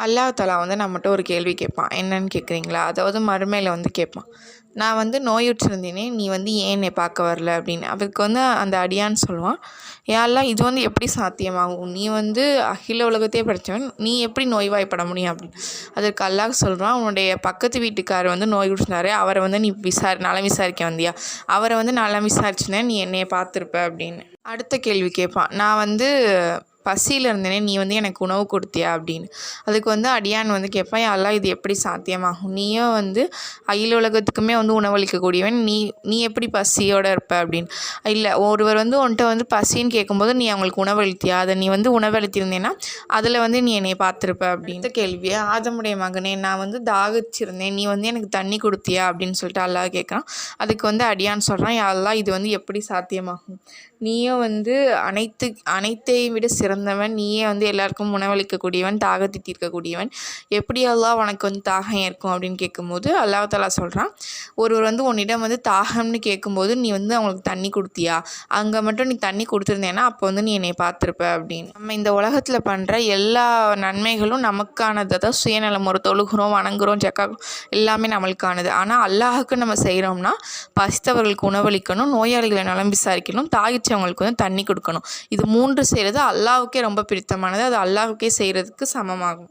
அல்லாஹ் தஆலா வந்து நம்மகிட்ட ஒரு கேள்வி கேட்பான். என்னன்னு கேட்குறீங்களா? அதாவது மறுமையில் வந்து கேட்பான். நான் வந்து நோயுற்றிருந்தேனே நீ வந்து ஏன் என்னை பார்க்க வரல அப்படின்னு. அவருக்கு வந்து அந்த அடியான்னு சொல்லுவான் யாரெல்லாம் இது வந்து எப்படி சாத்தியமாகும்? நீ வந்து அகில உலகத்தையே படித்தவன் நீ எப்படி நோய்வாய்ப்பட முடியும்? அப்படின்னு. அதற்கு அல்லாஹ் சொல்கிறான் உன்னுடைய பக்கத்து வீட்டுக்காரர் வந்து நோய் நோயுற்றினாரு அவரை வந்து நீ விசாரி நலம் விசாரிக்க வந்தியா? அவரை வந்து நலம் விசாரிச்சுனே நீ என்னையை பார்த்துருப்ப அப்படின்னு. அடுத்த கேள்வி கேட்பான். நான் வந்து பசியில் இருந்தேனே நீ வந்து எனக்கு உணவு கொடுத்தியா அப்படின்னு. அதுக்கு வந்து அடியான் வந்து கேட்பேன் எல்லாம் இது எப்படி சாத்தியமாகும்? நீயும் வந்து அகில உலகத்துக்குமே வந்து உணவளிக்கக்கூடியவன் நீ நீ எப்படி பசியோடு இருப்ப? அப்படின்னு. இல்லை ஒருவர் வந்து உன்ட்ட வந்து பசின்னு கேட்கும்போது நீ அவங்களுக்கு உணவளித்தியா? அதை நீ வந்து உணவளித்திருந்தேன்னா அதில் வந்து நீ என்னை பார்த்துருப்ப? அப்படின்னு. கேள்வியை ஆதமுடைய மகனே நான் வந்து தாகிச்சிருந்தேன். நீ வந்து எனக்கு தண்ணி கொடுத்தியா? அப்படின்னு சொல்லிட்டு அல்லாஹ் கேட்குறான். அதுக்கு வந்து அடியான் சொல்கிறான் எல்லாம் இது வந்து எப்படி சாத்தியமாகும்? நீயும் வந்து அனைத்து அனைத்தையும் விட சிறந்தவன் நீயே வந்து எல்லாருக்கும் உணவளிக்கக்கூடியவன் தாகத்தை தீர்க்கக்கூடியவன். எப்படி அல்லாஹ் உனக்கு வந்து தாகம் இருக்கும் அப்படின்னு கேட்கும்போது அல்லாஹ் தஆலா சொல்கிறான் ஒருவர் வந்து உன்னிடம் வந்து தாகம்னு கேட்கும்போது நீ வந்து அவங்களுக்கு தண்ணி கொடுத்தியா? அங்கே மட்டும் நீ தண்ணி கொடுத்துருந்தேன்னா அப்போ வந்து நீ என்னை பார்த்துருப்ப அப்படின்னு. நம்ம இந்த உலகத்தில் பண்ணுற எல்லா நன்மைகளும் நமக்கானதை தான். சுயநலம் ஒரு தொழுகிறோம் வணங்குறோம் ஜக்கா எல்லாமே நம்மளுக்கானது. ஆனால் அல்லாஹுக்கு நம்ம செய்கிறோம்னா பசித்தவர்களுக்கு உணவளிக்கணும் நோயாளிகளை நலம் விசாரிக்கணும் தாகிச்சவங்களுக்கு வந்து தண்ணி கொடுக்கணும். இது மூன்று செய்கிறது அல்லாஹ் அல்லாஹ்வுக்கே ரொம்ப பிடித்தமானது. அது அல்லாஹ்வுக்கே செய்கிறதுக்கு சமமாகும்.